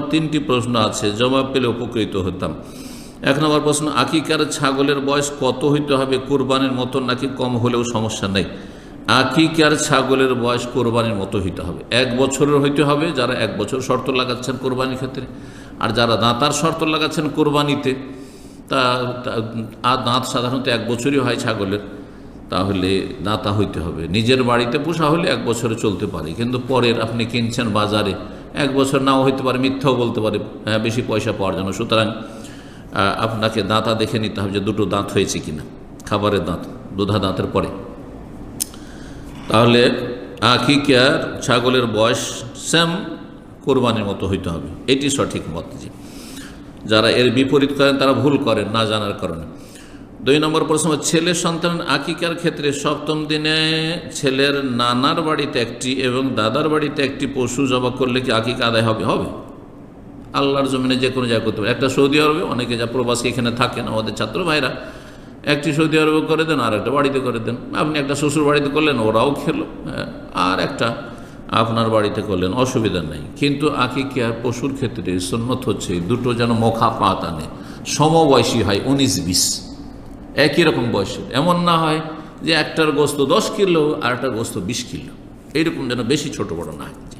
তিনটি প্রশ্ন আছে, জবাব পেলে উপকৃত হতাম। এক নম্বর প্রশ্ন, আকিকার ছাগলের বয়স কত হইতে হবে, কোরবানির মতো নাকি কম হলেও সমস্যা নেই? আকিকার ছাগলের বয়স কোরবানির মতো হইতে হবে। এক বছরের হইতে হবে, যারা এক বছর শর্ত লাগাচ্ছেন কোরবানির ক্ষেত্রে। আর যারা দাঁতার শর্ত লাগাচ্ছেন কোরবানিতে, তা আর দাঁত সাধারণত এক বছরই হয় ছাগলের। তাহলে দাঁতা হইতে হবে। নিজের বাড়িতে পোষা হলে এক বছরে চলতে পারে। কিন্তু পরের আপনি কিনছেন বাজারে এক বছর নাও হইতে পারে, মিথ্যাও বলতে পারে হ্যাঁ বেশি পয়সা পাওয়ার জন্য। সুতরাং আপনাকে দাঁতা দেখে নিতে হবে যে দুটো দাঁত হয়েছে কিনা, খাবারের দাঁত, দুধা দাঁতের পরে। তাহলে আকিকার ছাগলের বয়স স্যাম কোরবানির মতো হইতে হবে। এটি সঠিক মত যে যারা এর বিপরীত করেন, তারা ভুল করেন, না জানার কারণে। দুই নম্বর প্রশ্ন ছেলে সন্তান আকিকার ক্ষেত্রে সপ্তম দিনে ছেলের নানার বাড়িতে একটি এবং দাদার বাড়িতে একটি পশু জবা করলে কি আকিকা আদায় হবে? হবে। আল্লাহর জমিনে যে কোনো জায়গা করতে পারে। একটা সৌদি আরবে অনেকে যা প্রবাসী এখানে থাকেন আমাদের ছাত্র ভাইরা একটি সৌদি আরবে করে দেন আর একটা বাড়িতে করে দেন। আপনি একটা শ্বশুর বাড়িতে করলেন ওরাও খেলো হ্যাঁ, আর একটা আপনার বাড়িতে করলেন অসুবিধা নেই। কিন্তু আকিকিয়ার পশুর ক্ষেত্রে সন্ন্যত হচ্ছে দুটো যেন মোখা পাত আনে। সমবয়সী হয় উনিশ বিশ। একই রকম বয়সের এমন না হয় যে একটার গোস্ত দশ কিলো আর একটা গোস্ত বিশ কিলো। এইরকম যেন বেশি ছোট বড় না হয়।